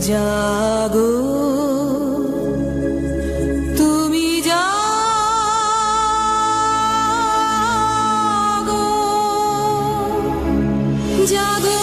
জাগো। তুমি জাগো। জাগো।